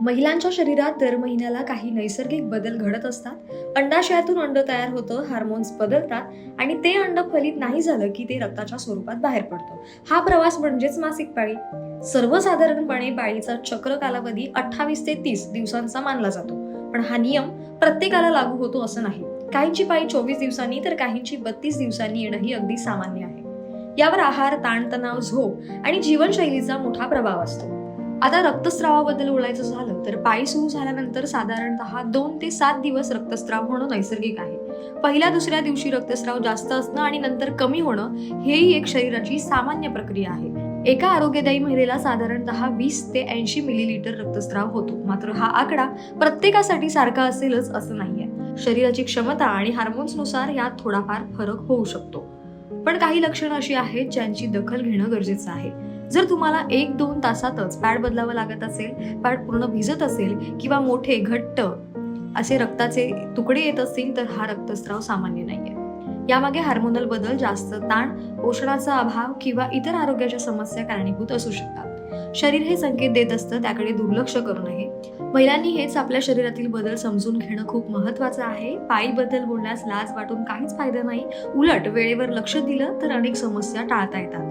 महिलांच्या शरीरात दर महिन्याला काही नैसर्गिक बदल घडत असतात. अंडाशयातून अंड तयार होतं हार्मोन्स बदलतात आणि ते अंड फलित नाही झालं की ते रक्ताच्या स्वरूपात बाहेर पडतं. हा प्रवास म्हणजेच मासिक पाळी. सर्वसाधारणपणे पाळीचा चक्र कालावधी अठ्ठावीस ते तीस दिवसांचा मानला जातो. पण हा नियम प्रत्येकाला लागू होतो असं नाही. काहींची पाळी चोवीस दिवसांनी तर काहींची बत्तीस दिवसांनी येणं ही अगदी सामान्य आहे. यावर आहार ताणतणाव झोप आणि जीवनशैलीचा मोठा प्रभाव असतो. आता रक्तस्रावाबद्दल बोलायचं झालं तर पाळी सुरू झाल्यानंतर साधारणतः दोन ते सात दिवस रक्तस्राव होणं नैसर्गिक आहे. पहिल्या दुसऱ्या दिवशी रक्तस्राव जास्त असणं आणि नंतर कमी होणं हेही एक शरीराची सामान्य प्रक्रिया आहे. एका आरोग्यदायी महिलेला साधारणतः वीस ते ऐंशी मिलीलिटर रक्तस्राव होतो. मात्र हा आकडा प्रत्येकासाठी सारखा असेलच असं नाहीये. शरीराची क्षमता आणि हार्मोन्सनुसार यात थोडाफार फरक होऊ शकतो. पण काही लक्षणं अशी आहेत ज्यांची दखल घेणं गरजेचं आहे. जर तुम्हाला एक दोन तासातच पॅड बदलावं लागत असेल पॅड पूर्ण भिजत असेल किंवा मोठे घट्ट असे रक्ताचे तुकडे येत असतील तर हा रक्तस्राव सामान्य नाहीये. यामागे हार्मोनल बदल जास्त ताण पोषणाचा अभाव किंवा इतर आरोग्याच्या समस्या कारणीभूत असू शकतात. शरीर हे संकेत देत असतं त्याकडे दुर्लक्ष करू नये. महिलांनी हेच आपल्या शरीरातील बदल समजून घेणं खूप महत्वाचं आहे. पायीबद्दल बोलण्यास लाज वाटून काहीच फायदा नाही. उलट वेळेवर लक्ष दिलं तर अनेक समस्या टाळता येतात.